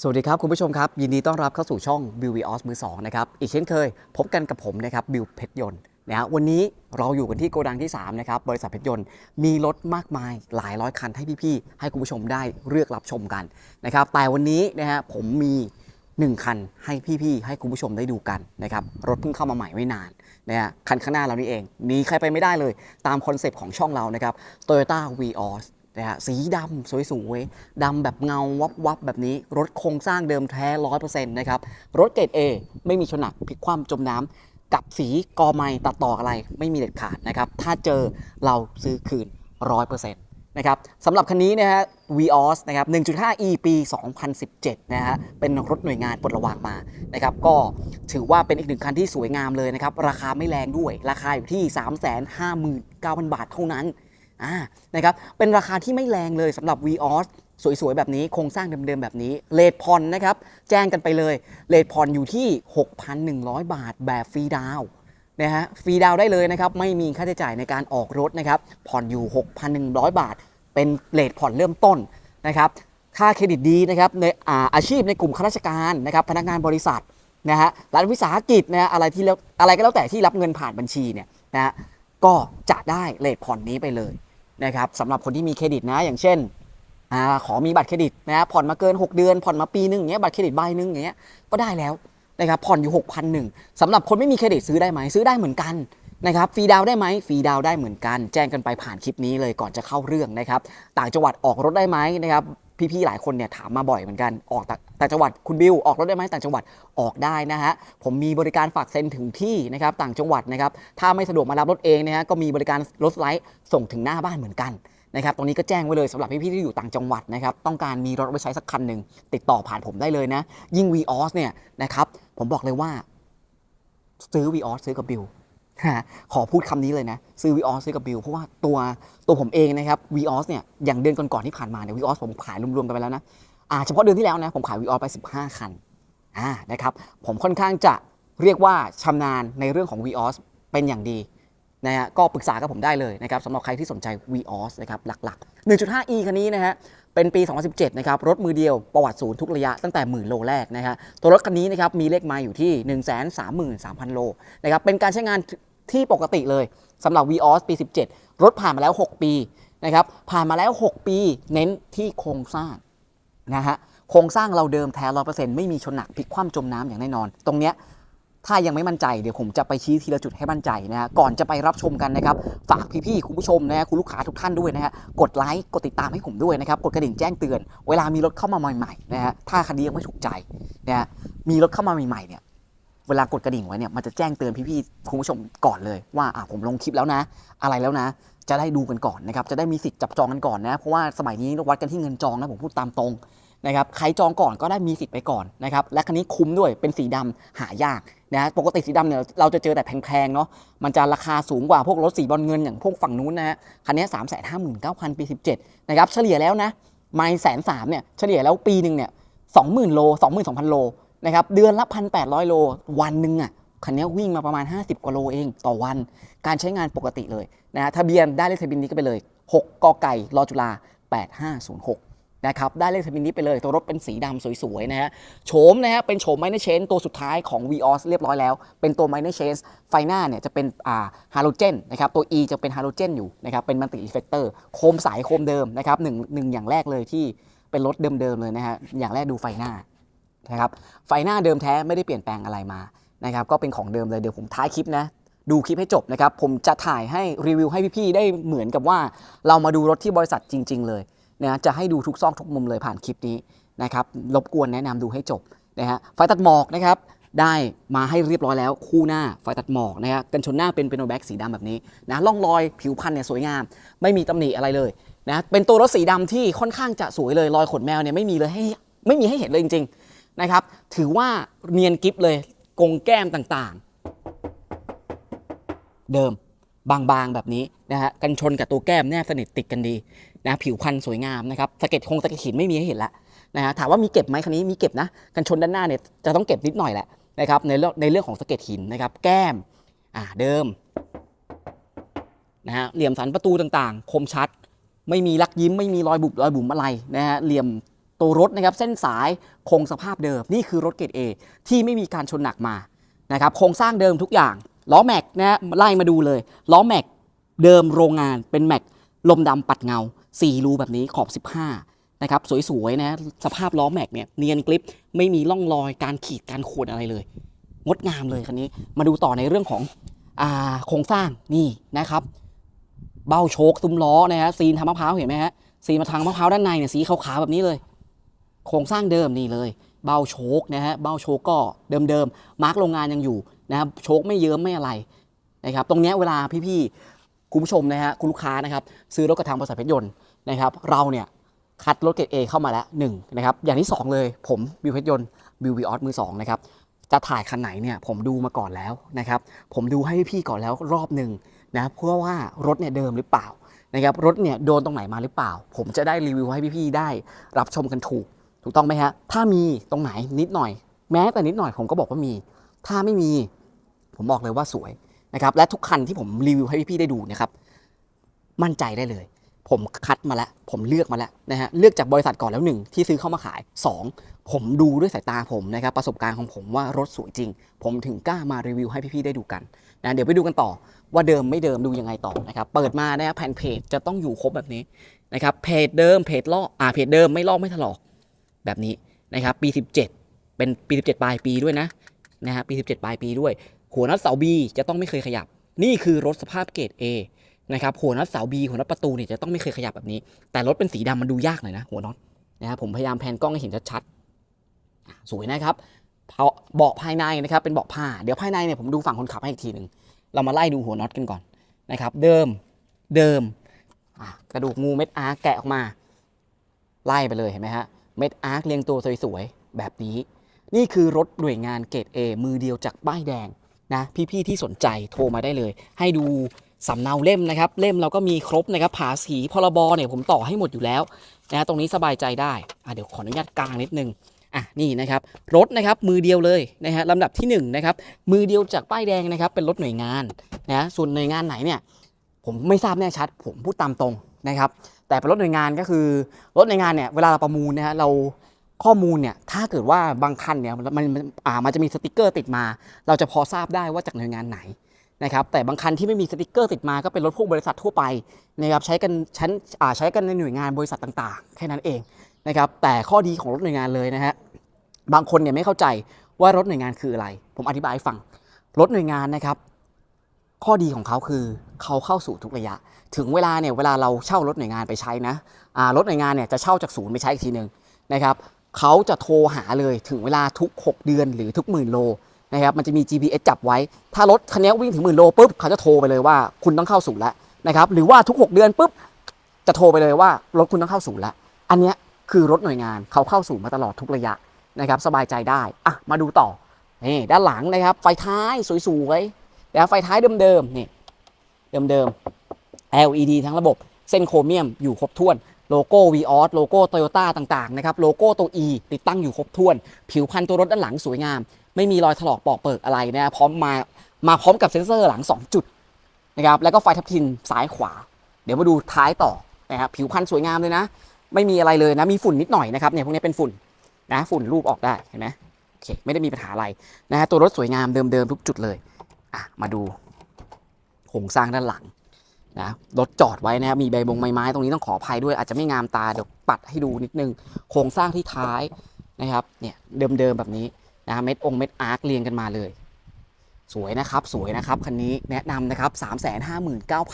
สวัสดีครับ คุณผู้ชมครับ ยินดีต้อนรับเข้าสู่ช่อง b i l l v o s มือ2นะครับ อีกเช่นเคย พบกันกับผมนะครับบิวเพชรยนต์นะฮะวันนี้เราอยู่กันที่โกดังที่ 3 นะครับ บริษัทเพชรยนต์มีรถมากมายหลายร้อยคันให้พี่ ๆ ให้คุณผู้ชมได้เลือกรับชมกันนะครับแต่วันนี้นะฮะผมมี 1 คันให้พี่ๆ ให้คุณผู้ชมได้ดูกันนะครับรถเพิ่งเข้ามาใหม่ไม่นานนะฮะคันข้างหน้าเรานี่เองหนีใครไปไม่ได้เลย ตามคอนเซปต์ของช่องเรานะครับ Toyota Vios นะฮะสีดำสวยๆดำแบบเงาวับวับๆแบบนี้ รถโครงสร้างเดิมแท้ 100%นะครับ รถเกรด A ไม่มีชนหนักพลิกคว่ำจมน้ำกับสีกอไม้ตัดต่ออะไรไม่มีเด็ดขาดนะครับ ถ้าเจอเราซื้อคืน 100%นะครับสำหรับคันนี้นะฮะ Vios นะครับ 1.5e ปี 2017 นะฮะ เป็นรถหน่วยงานปลดระวางมา นะครับ ก็ถือว่าเป็นอีกหนึ่งคันที่สวยงามเลยนะครับ ราคาไม่แรงด้วย ราคาอยู่ที่ 359,000 บาทเท่านั้น อ่านะครับเป็นราคาที่ไม่แรงเลยสำหรับ Vios สวยๆ แบบนี้โครงสร้างเดิมๆ แบบนี้เลทพอนนะครับ แจ้งกันไปเลยเลทพอนอยู่ที่ 6,100 บาทแบบฟรีดาวนะฮะฟรีดาวได้เลยนะครับ ไม่มีค่าใช้จ่ายในการออกรถนะครับ ผ่อนอยู่ 6,100 บาท เป็นเลทผ่อนเริ่มต้นนะครับค่าเครดิตดีนะครับในอาอาชีพในกลุ่มข้าราชการนะครับพนักงานบริษัทนะฮะรัฐวิสาหกิจนะฮะอะไรที่แล้วอะไรก็แล้วแต่ที่รับเงินผ่านบัญชีเนี่ยนะฮะก็จะได้เลทผ่อนนี้ไปเลย นะครับสำหรับคนที่มีเครดิตนะ อย่างเช่นอขอมีบัตรเครดิตนะผ่อนมาเกิน 6 เดือนผ่อนมาปีนึงอย่างเงี้ยบัตรเครดิตใบหนึงอย่างเงี้ยก็ได้แล้วนะครับผ่อนอยู่ 6 0 0 0สำหรับคนไม่มีเครดิตซื้อได้ไหมซื้อได้เหมือนกันนะครับฟรีดาวได้ไหมฟรีดาวได้เหมือนกัน แจ้งกันไปผ่านคลิปนี้เลยก่อนจะเข้าเรื่องนะครับ ต่างจังหวัดออกรถได้ไหมนะครับ พี่ๆหลายคนเนี่ยถามมาบ่อยเหมือนกันออกต่างต่จังหวัดคุณบิวออกรถได้ไหมต่างจังหวัดออกได้นะฮะผมมีบริการฝากเซ็นถึงที่นะครับต่างจังหวัดนะครับถ้าไม่สะดวกมารับรถเองนะฮะก็มีบริการรถไลด์ส่งถึงหน้าบ้านเหมือนกันนะครับตรงนี้ก็แจ้งไว้เลยสำหรับพี่ๆที่อยู่ต่างจังหวัดนะครับต้องการมีรถไว้ใช้สักคันหนึ่งติดต่อผ่านผมได้เลยนะ ยิ่ง v ีออสเนี่ยนะครับผมบอกเลยว่าซื้อ v ีออสซื้อกับบิล ขอพูดคำนี้เลยนะ ซื้อ v ีออสซื้อกับบิลเพราะว่าตัวตัวผมเองนะครับ v ีออสเนี่ยอย่างเดือนก่อนๆที่ผ่านมาเนี่ย v ีออสผมขายรวมๆกันไปแล้วนะอ่าเฉพาะเดือนที่แล้วนะผมขาย v ีออสไป 15 คันอ่านะครับผมค่อนข้างจะเรียกว่าชำนาญในเรื่องของ v ีออสเป็นอย่างดีนะฮะก็ปรึกษากับผมได้เลยนะครับสำหรับใครที่สนใจ v ีออสนะครับหลักๆ 1.5e คันนี้นะฮะเป็นปี 2017 นะครับ รถมือเดียวประวัติศูนย์ทุกระยะตั้งแต่หมื่นโลแรกนะฮะตัวรถคันนี้นะครับมีเลขมาอยู่ที่ 133,000 โลนะครับเป็นการใช้งาน ที่ปกติเลยสำหรับ Vios ปี 17 รถผ่านมาแล้ว 6 ปีนะครับผ่านมาแล้ว 6 ปีเน้นที่โครงสร้างนะฮะโครงสร้างเราเดิมแท้ร้อเปอร์เซ็นต์ไม่มีชนหนักพลิกคว่ำจมน้ำอย่างแน่นอน ตรงเนี้ยถ้ายังไม่มั่นใจเดี๋ยวผมจะไปชี้ทีละจุดให้มั่นใจนะฮะก่อนจะไปรับชมกันนะครับ ฝากพี่ๆคุณผู้ชมนะฮะคุณลูกค้าทุกท่านด้วยนะฮะกดไลค์กดติดตามให้ผมด้วยนะครับ กดกระดิ่งแจ้งเตือน เวลามีรถเข้ามาใหม่ๆนะฮะถ้าคันนี้ยังไม่ถูกใจนะฮะมีรถเข้ามาใหม่ๆเนี่ย เวลากดกระดิ่งไว้เนี่ยมันจะแจ้งเตือนพี่ๆคุณผู้ชมก่อนเลยว่าอะผมลงคลิปแล้วนะ อะไรแล้วนะ จะได้ดูกันก่อนนะครับจะได้มีสิทธิ์จับจองกันก่อนนะเพราะว่าสมัยนี้วัดกันที่เงินจองนะผมพูดตามตรงนะครับใครจองก่อนก็ได้มีสิทธิ์ไปก่อนนะครับและคันนี้คุ้มด้วยเป็นสีดำหายากนะปกติสีดำเนี่ยเราจะเจอแต่แพงๆเนาะมันจะราคาสูงกว่าพวกรถสีบอลเงินอย่างพวกฝั่งนู้นนะฮะคันนี้สามแสนห้าหมื่นเก้าพันปีสิบเจ็ดนะครับเฉลี่ยแล้วนะไม่แสนสามเนี่ยเฉลี่ยแล้วปีหนึ่งเนี่ยสองหมื่นโลสองหมื่นสองพันโล นะครับเดือนละพันแปดร้อยโล วันหนึ่งอะคันนี้วิ่งมาประมาณ 50กว่าโลเองต่อวันการใช้งานปกติเลยนะฮะทะเบียนได้เลขทะเบียนนี้ก็ไปเลย 6กไก่รอจุฬา8506นะครับได้เลขทะเบียนนี้ไปเลยตัวรถเป็นสีดำสวยๆนะฮะโฉมนะฮะเป็นโฉมไมเนเชนตัวสุดท้ายของ Vios เรียบร้อยแล้ว เป็นตัวไมเนเชนไฟหน้าเนี่ยจะเป็นอ่าฮาโลเจนนะครับตัว E จะเป็นฮาโลเจนอยู่นะครับเป็นมัลติอิเฟกเตอร์โคมสายโคมเดิมนะครับหนึ่งหนึ่งอย่างแรกเลยที่เป็นรถเดิมๆเลยนะฮะอย่างแรกดูไฟหน้า นะครับไฟหน้าเดิมแท้ไม่ได้เปลี่ยนแปลงอะไรมานะครับก็เป็นของเดิมเลยเดี๋ยวผมท้ายคลิปนะดูคลิปให้จบนะครับผมจะถ่ายให้รีวิวให้พี่ๆได้เหมือนกับว่า เรามาดูรถที่บริษัทจริง ๆ เลยนะจะให้ดูทุกซอกทุกมุมเลยผ่านคลิปนี้นะครับรบกวนแนะนำดูให้จบนะฮะไฟตัดหมอกนะครับได้มาให้เรียบร้อยแล้วคู่หน้าไฟตัดหมอกนะฮะกันชนหน้าเป็นเป็นโนแบ็กสีดำแบบนี้นะล่องรอยผิวพันธุ์เนี่ยสวยงาม ไม่มีตำหนิอะไรเลยนะเป็นตัวรถสีดำที่ค่อนข้างจะสวยเลยรอยขนแมวเนี่ยไม่มีเลยให้ไม่มีให้เห็นเลยจริงๆ นะครับ ถือว่าเนียนกิฟเลยกรงแก้มต่างๆ เดิมบางๆแบบนี้นะฮะกันชนกับตัวแก้มแนบสนิทติดกันดีนะผิวพันธุ์สวยงามนะครับสะเก็ดคงสะเก็ดหินไม่มีให้เห็นละนะฮะถามว่ามีเก็บไหมคันนี้มีเก็บนะกันชนด้านหน้าเนี่ยจะต้องเก็บนิดหน่อยแหละนะครับในเรื่องในเรื่องของสะเก็ดหินนะครับ แก้มอ่าเดิมนะฮะเหลี่ยมสันประตูต่างๆ คมชัด ไม่มีลักยิ้มไม่มีรอยบุบรอยบุ๋มอะไรนะฮะเหลี่ยม ตัวรถนะครับเส้นสายคงสภาพเดิมนี่คือรถเกรด A ที่ไม่มีการชนหนักมานะครับโครงสร้างเดิมทุกอย่างล้อแม็กนะฮะไล่มาดูเลยล้อแม็กเดิมโรงงานเป็นแม็กลมดำปัดเงา 4 รูแบบนี้ขอบ 15นะครับสวยๆนะสภาพล้อแม็กเนี่ยเนียนกริปไม่มีร่องรอยการขีดการข่วนอะไรเลย งดงามเลยคันนี้มาดูต่อในเรื่องของโครงสร้างนี่นะครับเบ้าโชคซุ้มล้อนะฮะซีนทางมะพร้าวเห็นไหมฮะซีนมาทางมะพร้าวด้านในเนี่ยสีขาวๆแบบนี้เลย โครงสร้างเดิมนี่เลย เบ้าโชคนะฮะเบ้าโชคก็เดิมๆมาร์กโรงงานยังอยู่นะครับโชคไม่เยิ้มไม่อะไรนะครับตรงเนี้ยเวลาพี่ๆคุณผู้ชมนะฮะคุณลูกค้านะครับซื้อรถกระทางบริษัทเพชรยนต์นะครับเราเนี่ยคัดรถเกรด A เข้ามาแล้วหนึ่งนะครับอย่างที่สองเลยผมบิวเพชรยนต์บิววีออสมือสองนะครับจะถ่ายคันไหนเนี่ยผมดูมาก่อนแล้วนะครับผมดูให้พี่ก่อนแล้วรอบหนึ่งนะเพื่อว่ารถเนี่ยเดิมหรือเปล่านะครับรถเนี่ยโดนตรงไหนมาหรือเปล่า ผมจะได้รีวิวให้พี่ๆได้รับชมกันถูก ถูกต้องไหมฮะ ถ้ามีตรงไหนนิดหน่อย แม้แต่นิดหน่อยผมก็บอกว่ามี ถ้าไม่มี ผมบอกเลยว่าสวยนะครับ และทุกคันที่ผมรีวิวให้พี่ๆได้ดูนะครับ มั่นใจได้เลย ผมคัดมาแล้ว ผมเลือกมาแล้วนะฮะ เลือกจากบริษัทก่อนแล้วหนึ่งที่ซื้อเข้ามาขาย 2 ผมดูด้วยสายตาผมนะครับ ประสบการณ์ของผมว่ารถสวยจริง ผมถึงกล้ามารีวิวให้พี่ๆได้ดูกันนะเดี๋ยวไปดูกันต่อว่าเดิมไม่เดิมดูยังไงต่อนะครับ เปิดมานะครับแผ่นเพจจะต้องอยู่ครบแบบนี้นะครับ เพจเดิมเพจลอกอ่าเพจเดิมไม่ลอกไม่ถลอก แบบนี้นะครับปี 17 เป็นปี 17 ปลายปีด้วยนะนะฮะปี 17 ปลายปีด้วย หัวน็อตเสาบีจะต้องไม่เคยขยับ นี่คือรถสภาพเกรด A นะครับหัวน็อตเสาบีหัวน็อตประตูเนี่ยจะต้องไม่เคยขยับแบบนี้ แต่รถเป็นสีดำมันดูยากหน่อยนะหัวน็อตนะครับผมพยายามแพนกล้องให้เห็นชัดๆสวยนะครับเบาะภายในนะครับเป็นเบาะผ้าเดี๋ยวภายในเนี่ยผมดูฝั่งคนขับให้อีกทีหนึ่งเรามาไล่ดูหัวน็อตกันก่อนนะครับเดิมเดิมกระดูกงูเม็ดอาร์แกะออกมา ไล่ไปเลยเห็นไหมฮะ เม็ดอาร์คเรียงตัวสวยๆ แบบนี้ นี่คือรถหน่วยงานเกรด A มือเดียวจากป้ายแดงนะพี่ ๆ ที่สนใจโทรมาได้เลย ให้ดูสำเนาเล่มนะครับ เล่มเราก็มีครบนะครับภาษีพรบเนี่ยผมต่อให้หมดอยู่แล้วนะตรงนี้สบายใจได้อะเดี๋ยวขออนุญาตกลางนิดนึงอะนี่นะครับรถนะครับมือเดียวเลยนะฮะลำดับที่หนึ่งนะครับมือเดียวจากป้ายแดงนะครับเป็นรถหน่วยงานนะส่วนหน่วยงานไหนเนี่ยผมไม่ทราบแน่ชัด ผมพูดตามตรง นะครับแต่เป็นรถหน่วยงานก็คือรถหน่วยงานเนี่ยเวลาเราประมูลนะฮะเราข้อมูลเนี่ยถ้าเกิดว่าบางคันเนี่ยมันมันอ่ามันจะมีสติกเกอร์ติดมา เราจะพอทราบได้ว่าจากหน่วยงานไหนนะครับแต่บางคันที่ไม่มีสติกเกอร์ติดมาก็เป็นรถพวกบริษัททั่วไปนะครับใช้กันชั้นอ่าใช้กันในหน่วยงานบริษัทต่างๆ แค่นั้นเองนะครับแต่ข้อดีของรถหน่วยงานเลยนะฮะบางคนเนี่ยไม่เข้าใจว่ารถหน่วยงานคืออะไร ผมอธิบายให้ฟังรถหน่วยงานนะครับ ข้อดีของเขาคือเขาเข้าสู่ทุกระยะ ถึงเวลาเนี่ยเวลาเราเช่ารถหน่วยงานไปใช้นะรถหน่วยงานเนี่ยจะเช่าจากศูนย์ไปใช้อีกทีหนึ่งนะครับเขาจะโทรหาเลยถึงเวลาทุก 6 เดือนหรือทุกหมื่นโลนะครับมันจะมี GPS จับไว้ ถ้ารถคันนี้วิ่งถึงหมื่นโลปุ๊บเขาจะโทรไปเลยว่าคุณต้องเข้าศูนย์แล้วนะครับหรือว่าทุก 6 เดือนปุ๊บจะโทรไปเลยว่ารถคุณต้องเข้าศูนย์แล้ว อันนี้คือรถหน่วยงานเขาเข้าศูนย์มาตลอดทุกระยะนะครับสบายใจได้อะมาดูต่อนี่ด้านหลังนะครับไฟท้ายสวยๆแล้วไฟท้ายเดิมๆนี่เดิมๆ LED ทั้งระบบเส้นโครเมียมอยู่ครบถ้วนโลโก้ v ีออสโลโก้โตโยต้าต่างๆนะครับโลโก้ตัว E ติดตั้งอยู่ครบถ้วน ผิวพันธุ์ตัวรถด้านหลังสวยงาม ไม่มีรอยถลอกปอกเปิกอะไรนะพร้อมมามาพร้อมกับเซ็นเซอร์หลัง 2 จุดนะครับแล้วก็ไฟทับทินซ้ายขวา เดี๋ยวมาดูท้ายต่อนะครับผิวพันธุ์สวยงามเลยนะ ไม่มีอะไรเลยนะมีฝุ่นนิดหน่อยนะครับเนี่ยพวกนี้เป็นฝุ่นนะฝุ่นรูปออกได้เห็นไหมโอเคไม่ได้มีปัญหาอะไรนะฮะตัวรถสวยงามเดิมๆทุกจุดเลยอะมาดูโครงสร้างด้านหลัง นะรถจอดไว้นะครับมีใบบงใบไม้ตรงนี้ต้องขออภัยด้วยอาจจะไม่งามตาเดี๋ยวปัดให้ดูนิดนึง โครงสร้างที่ท้ายนะครับเนี่ยเดิมๆแบบนี้นะเม็ดองเม็ดอาร์คเรียงกันมาเลย สวยนะครับสวยนะครับคันนี้แนะนำนะครับ 3 5 9 0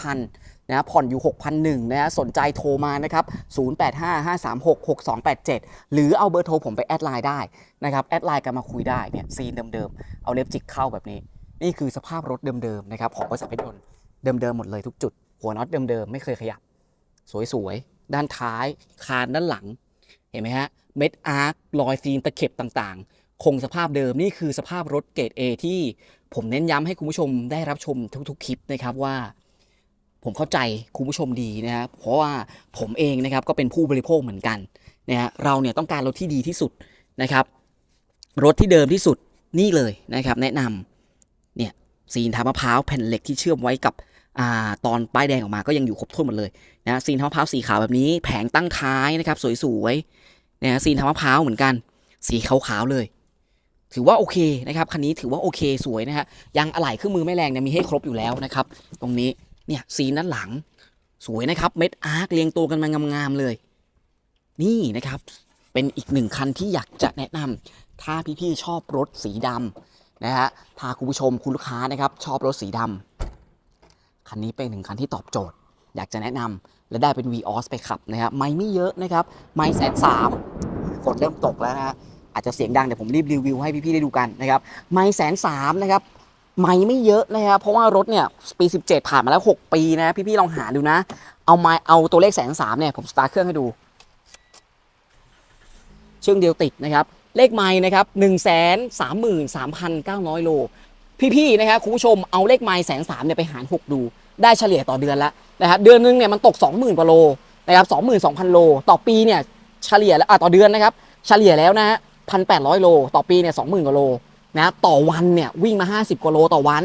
0 0นะผ่อนอยู่ 6,001นะสนใจโทรมานะครับ 0855366287 หรือเอาเบอร์โทรผมไปแอดไลน์ได้นะครับแอดไลน์กันมาคุยได้เนี่ยซีนเดิมๆ เอาเล็บจิกเข้าแบบนี้ นี่คือสภาพรถเดิมๆนะครับของบริษัทเพชรยนต์เดิมๆ หมดเลยทุกจุด หัวน็อตเดิมๆ ไม่เคยขยับ สวยๆ ด้านท้ายคานด้านหลัง เห็นไหมฮะ เม็ดอาร์ครอยซีนตะเข็บต่างๆ คงสภาพเดิมนี่คือสภาพรถเกรด A ที่ผมเน้นย้ำให้คุณผู้ชมได้รับชมทุกๆ คลิปนะครับว่า ผมเข้าใจคุณผู้ชมดีนะครับเพราะว่าผมเองนะครับก็เป็นผู้บริโภคเหมือนกันนะฮะเราเนี่ยต้องการรถที่ดีที่สุดนะครับ รถที่เดิมที่สุดนี่เลยนะครับ แนะนำเนี่ยซีนทามะพร้าวแผ่นเหล็กที่เชื่อมไว้กับ อ่าตอนป้ายแดงออกมาก็ยังอยู่ครบถ้วนหมดเลยนะซีนทามะพร้าวสีขาวแบบนี้แผงตั้งท้ายนะครับ สวยนะฮะซีนทามะพร้าวเหมือนกัน สีขาวๆเลย ถือว่าโอเคนะครับคันนี้ถือว่าโอเคสวยนะฮะยางอะไหล่เครื่องมือไม่แรงเนี่ยมีให้ครบอยู่แล้วนะครับ ตรงนี้เนี่ยซีนด้านหลัง สวยนะครับเม็ดอาร์คเรียงตัวกันมางามๆเลย นี่นะครับเป็นอีกหนึ่งคันที่อยากจะแนะนำถ้าพี่ๆชอบรถสีดำนะฮะถ้าคุณผู้ชมคุณลูกค้านะครับ ชอบรถสีดำ คันนี้เป็นหนึ่งคันที่ตอบโจทย์ อยากจะแนะนำและได้เป็น v ีออสไปขับนะครับไม่ไม่เยอะนะครับไม่แสนสามฝนเริ่มตกแล้วนะฮะอาจจะเสียงดังเดี๋ยวผมรีบรีวิวให้พี่ๆได้ดูกันนะครับไม่แสนสามนะครับไม่ไม่เยอะนะครับเพราะว่ารถเนี่ยปี 17 ผ่านมาแล้ว 6 ปีนะพี่ๆลองหาดูนะ เอาไม้เอาตัวเลขแสนสามเนี่ยผมสตาร์ทเครื่องให้ดู เชื่องเดียวติดนะครับ เลขไม้นะครับ 1 3 3 3 9 0 0 โล พี่ๆนะครับคุณผู้ชมเอาเลขไม้แสนสามเนี่ยไปหาร 6 ดู ได้เฉลี่ยต่อเดือนล้วนะครับเดือนนึงเนี่ยมันตก 20,000กว่าโลนะครับ22,000 โล ต่อปีเนี่ยเฉลี่ยแล้วอะต่อเดือนนะครับเฉลี่ยแล้วนะฮะ1,800 โล ต่อปีเนี่ย20,000กว่าโลนะต่อวันเนี่ยวิ่งมา 50กว่าโลต่อวัน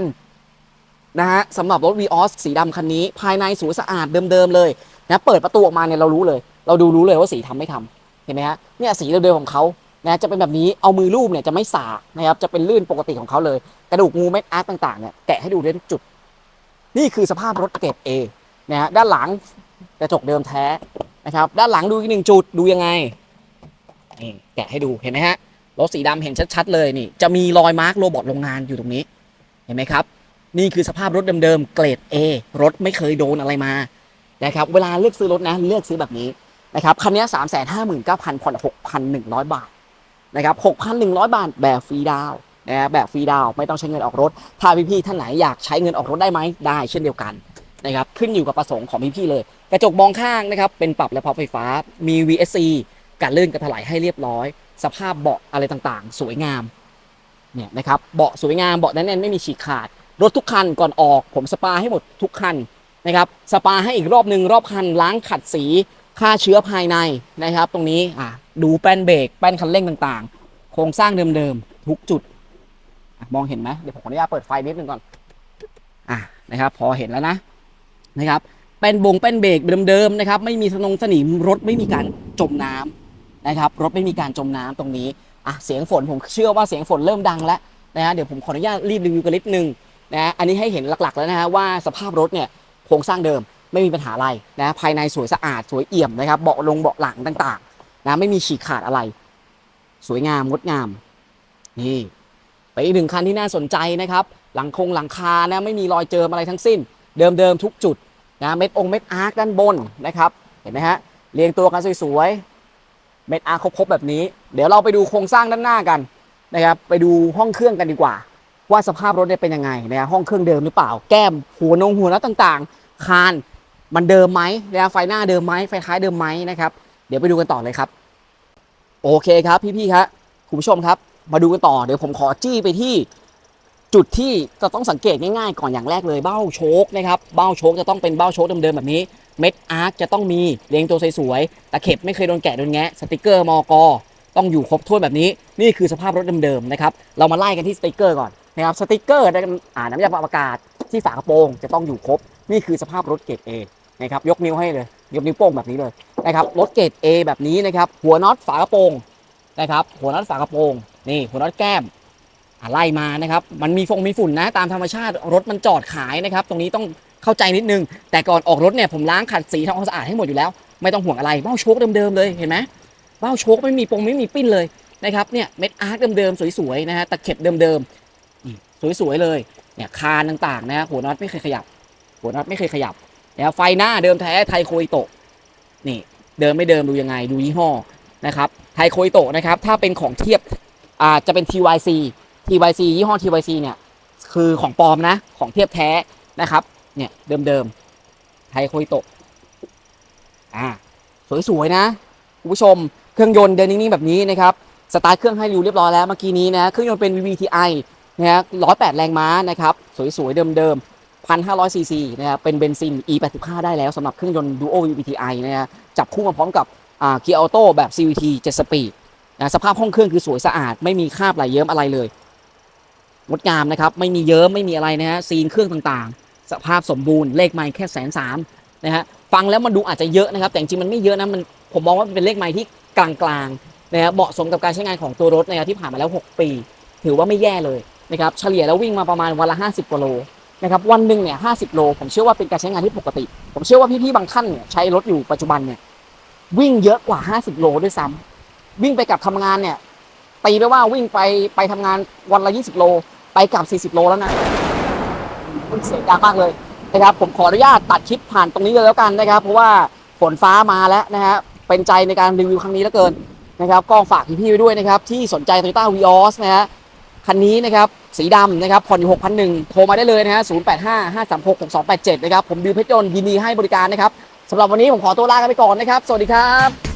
นะฮะสำหรับรถ v ีออสสีดำคันนี้ ภายในสวยสะอาดเดิมๆเลยนะเปิดประตูออกมาเนี่ยเรารู้เลย เราดูรู้เลยว่าสีทำไม่ทำเห็นไหมฮะเนี่ยสีเดิมๆของเขานะจะเป็นแบบนี้เอามือลูบเนี่ยจะไม่สานะครับจะเป็นลื่นปกติของเขาเลย กระดูกงูเม็ดอาร์ตต่างๆเนี่ยแกะให้ดูได้ทุกจุด นี่คือสภาพรถเกรด A นะฮะด้านหลังกระจกเดิมแท้นะครับ ด้านหลังดูอีกหนึ่งจุดดูยังไงนี่แกะให้ดูเห็นไหมฮะรถสีดำเห็นชัดๆเลยนี่ จะมีรอยมาร์กโรบอทโรงงานอยู่ตรงนี้ เห็นไหมครับ นี่คือสภาพรถเดิมๆเกรด A รถไม่เคยโดนอะไรมานะครับเวลาเลือกซื้อรถนะเลือกซื้อแบบนี้นะครับคันนี้สามแสนห้าหมื่นเก้าพันผ่อนหกพันหนึ่งร้อยบาทนะครับหกพันหนึ่งร้อยบาทแบบฟรีดาว นะแบบฟรีดาวไม่ต้องใช้เงินออกรถ ถ้าพี่ๆท่านไหนอยากใช้เงินออกรถได้ไหมได้เช่นเดียวกันนะครับขึ้นอยู่กับประสงค์ของพี่ๆเลย กระจกมองข้างนะครับเป็นปรับและพับไฟฟ้ามี VSC การลื่นกระถลายให้เรียบร้อย สภาพเบาะอะไรต่างๆ สวยงามเนี่ยนะครับเบาะสวยงามเบาะแน่นๆไม่มีฉีกขาด รถทุกคันก่อนออก ผมสปาให้หมดทุกคันนะครับสปาให้อีกรอบหนึ่งรอบคันล้างขัดสีฆ่าเชื้อภายในนะครับ ตรงนี้อะดูแป้นเบรกแป้นคันเร่งต่างๆ โครงสร้างเดิมๆทุกจุด มองเห็นไหมเดี๋ยวผมขออนุญาตเปิดไฟนิดนึงก่อน อะนะครับ พอเห็นแล้วนะนะครับ เป็นบงเป็นเบรกเดิมๆนะครับ ไม่มีสนงสนิมรถไม่มีการจมน้ำนะครับ รถไม่มีการจมน้ำตรงนี้อะเสียงฝนผมเชื่อว่าเสียงฝนเริ่มดังแล้วนะฮะเดี๋ยวผมขออนุญาตรีบรีวิวกันนิดนึงนะฮะอันนี้ให้เห็นหลักๆแล้วนะฮะว่าสภาพรถเนี่ยโครงสร้างเดิมไม่มีปัญหาอะไรนะภายในสวยสะอาดสวยเอี่ยมนะครับเบาะลงเบาะหลังต่างๆนะไม่มีฉีกขาดอะไร สวยงามงดงามนี่ ไปนอีกหนึ่งคันที่น่าสนใจนะครับ หลังคงหลังคานะไม่มีรอยเจิมอะไรทั้งสิ้น เดิมๆทุกจุดนะเม็ดองเม็ดอาร์คด้านบนนะครับ เห็นไหมฮะเรียงตัวกันสวยๆเม็ดอาร์คครบๆแบบนี้ เดี๋ยวเราไปดูโครงสร้างด้านหน้ากันนะครับ ไปดูห้องเครื่องกันดีกว่า ว่าสภาพรถเนี่ยเป็นยังไงนะห้องเครื่องเดิมหรือเปล่า แก้มหัวนงหัวนัดต่างๆ คานมันเดิมไหมนะไฟหน้าเดิมไหมไฟท้ายเดิมไหมนะครับ เดี๋ยวไปดูกันต่อเลยครับ โอเคครับพี่ๆครับคุณผู้ชมครับ มาดูกันต่อเดี๋ยวผมขอจี้ไปที่จุดที่จะต้องสังเกตง่ายๆ ก่อนอย่างแรกเลยเบ้าโชคนะครับเบ้าโชคจะต้องเป็นเบ้าโชคเดิมๆแบบนี้เม็ดอาร์คจะต้องมีเรียงตัวสวยๆตะเข็บไม่เคยโดนแกะโดนแงะสติกเกอร์มอกอต้องอยู่ครบถ้วนแบบนี้นี่คือสภาพรถเดิมๆนะครับเรามาไล่กันที่สติกเกอร์ก่อนนะครับสติกเกอร์อ่าน้ำยาปรับอากาศที่ฝากระโปรงจะต้องอยู่ครบ นี่คือสภาพรถเกรด A นะครับยกนิ้วให้เลยยกนิ้วโป้งแบบนี้เลยนะครับรถเกรด A แบบนี้นะครับหัวน็อตฝากระโปรงนะครับหัวน็อตฝากระโปรง นี่หัวน็อตแก้มไล่มานะครับ มันมีฟงมีฝุ่นนะ ตามธรรมชาติรถมันจอดขายนะครับ ตรงนี้ต้องเข้าใจนิดนึง แต่ก่อนออกรถเนี่ยผมล้างขัดสีทำความสะอาดให้หมดอยู่แล้ว ไม่ต้องห่วงอะไรเบ้าโชคเดิมๆเลยเห็นไหมเบ้าโชคไม่มีปงไม่มีปิ้นเลยนะครับเนี่ยเม็ดอาร์คเดิมๆสวยๆนะฮะตะเข็บเดิมๆสวยๆเลยเนี่ยคานต่างๆนะฮะหัวน็อตไม่เคยขยับ หัวน็อตไม่เคยขยับนะครับไฟหน้าเดิมแท้ไทโคอิโตะนี่เดิมไม่เดิมดูยังไงดูยี่ห้อนะครับไทโคอิโตะนะครับถ้าเป็นของเทียบ อ่าจะเป็น TYC TYC ยี่ห้อ TYC เนี่ยคือของปลอมนะของเทียบแท้นะครับ เนี่ยเดิมๆไทโคอิโตะอ่าสวยๆนะคุณผู้ชมเครื่องยนต์เดินนิ่งๆแบบนี้นะครับสตาร์ทเครื่องให้ดูเรียบร้อยแล้วเมื่อกี้นี้นะเครื่องยนต์เป็น VVTi นะฮะ108แรงม้านะครับสวยๆเดิมๆ1,500ซีซีนะครับเป็นเบนซิน E85 ได้แล้วสำหรับเครื่องยนต์ Duo VVTi นะฮะจับคู่มาพร้อมกับอ่าเกียร์ออโต้แบบ CVT 7สปีด นะสภาพห้องเครื่องคือสวยสะอาด ไม่มีคราบไหลเยิ้มอะไรเลยงดงามนะครับ ไม่มีเยิ้มไม่มีอะไรนะฮะซีนเครื่องต่างๆ สภาพสมบูรณ์เลขไมล์แค่แสนสามนะฮะฟังแล้วมันดูอาจจะเยอะนะครับ แต่จริงมันไม่เยอะนะมันผมมองว่าเป็นเลขไมล์ที่กลางๆนะครับเหมาะสมกับการใช้งานของตัวรถนะครับที่ผ่านมาแล้ว 6 ปี ถือว่าไม่แย่เลยนะครับเฉลี่ยแล้ววิ่งมาประมาณวันละ 50กิโลนะครับวันหนึ่งเนี่ย50โล ผมเชื่อว่าเป็นการใช้งานที่ปกติ ผมเชื่อว่าพี่ๆบางท่านเนี่ยใช้รถอยู่ปัจจุบันเนี่ยวิ่งเยอะกว่า 50 โลด้วยซ้ำ วิ่งไปกลับทำงานเนี่ยตีไปว่าวิ่งไปไปทำงานวันละ 20 โล ไปกลับ 40 โลแล้วนะมันเสียงดังมากเลยนะครับผมขออนุญาตตัดคลิปผ่านตรงนี้เลยแล้วกันนะครับ เพราะว่าฝนฟ้ามาแล้วนะฮะเป็นใจในการรีวิวครั้งนี้แล้วเกินนะครับก็ฝากพี่ๆไว้ด้วยนะครับ ที่สนใจ Toyota Vios นะฮะคันนี้นะครับสีดำนะครับผ่อนอยู่6,001โทรมาได้เลยนะฮะ085 536 6287นะครับผมบิวเพชรยนต์ยินดีให้บริการนะครับสำหรับวันนี้ผมขอตัวลากันไปก่อนนะครับ สวัสดีครับ